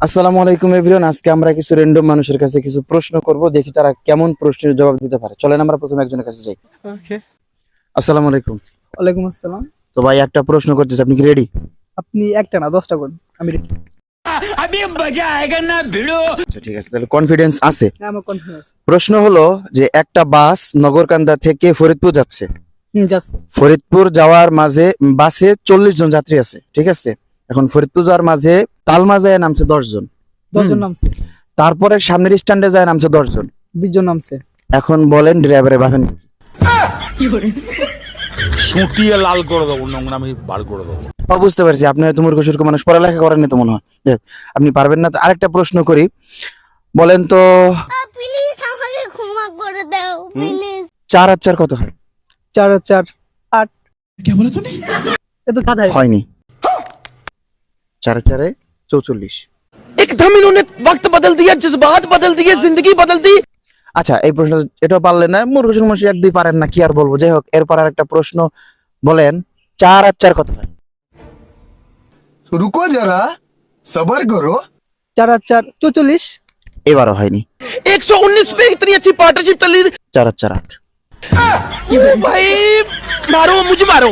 আসসালামু আলাইকুম এভরিওয়ান আজকে আমরা কিছু র্যান্ডম মানুষের কাছে কিছু প্রশ্ন করব দেখি তারা কেমন প্রশ্নের জবাব দিতে পারে। চলেন আমরা প্রথমে একজনের কাছে যাই। ওকে আসসালামু আলাইকুম। ওয়ালাইকুম আসসালাম। তো ভাই একটা প্রশ্ন করতেছি আপনি কি রেডি আপনি একটা না দশটা করুন আমি ready। আচ্ছা ঠিক আছে তাহলে কনফিডেন্স আছে। হ্যাঁ আমার কনফিডেন্স প্রশ্ন হলো যে একটা বাস নগরকান্দা থেকে ফরিদপুর যাচ্ছে। হুম যাচ্ছে। ফরিদপুর যাওয়ার মাঝে বাসে চল্লিশ জন যাত্রী আছে ঠিক আছে? এখন ফরিদপুর যাওয়ার মাঝে তালমা যায় নামছে দশ জন দশজন নামছে। তারপরে সামনের স্ট্যান্ডে যায় নামছে দশ জন বিশ জন নামছে। এখন বলেন ড্রাইভারে ভাবেন সুটিয়ে লাল করে দেবো নোংরামি বার করে দেবো। বুঝতে পারছি। আপনি হয়তো মূর্খ সূর্খ মানুষ পড়ালেখা করেননি তো মনে হয়। আপনি পারবেন না তো। আরেকটা প্রশ্ন করি। বলেন তো প্লিজ আমাকে ক্ষমা করে দাও প্লিজ চার আর চার কত হয়? চার আর চার আট। এ তো গাধাই হয়নি। চার চারে চৌচল্লিশ एकदम इन्होंने वक्त बदल दिया जज्बात बदल दिए जिंदगी बदल दी আচ্ছা এই প্রশ্ন এটাও পারলেন না মূর্খ সূর্খ মানুষ এক দুই পারেন না কি আর বলবো যাই হোক এরপর আর একটা প্রশ্ন বলেন চার আর চার কত হয় रुको जरा सबर करो চার আর চার চৌচল্লিশ এবারও হয়নি 119 में इतनी अच्छी पार्टनरशिप चल रही थी চার আর চার আট ओ भाई मारो मुझे मारो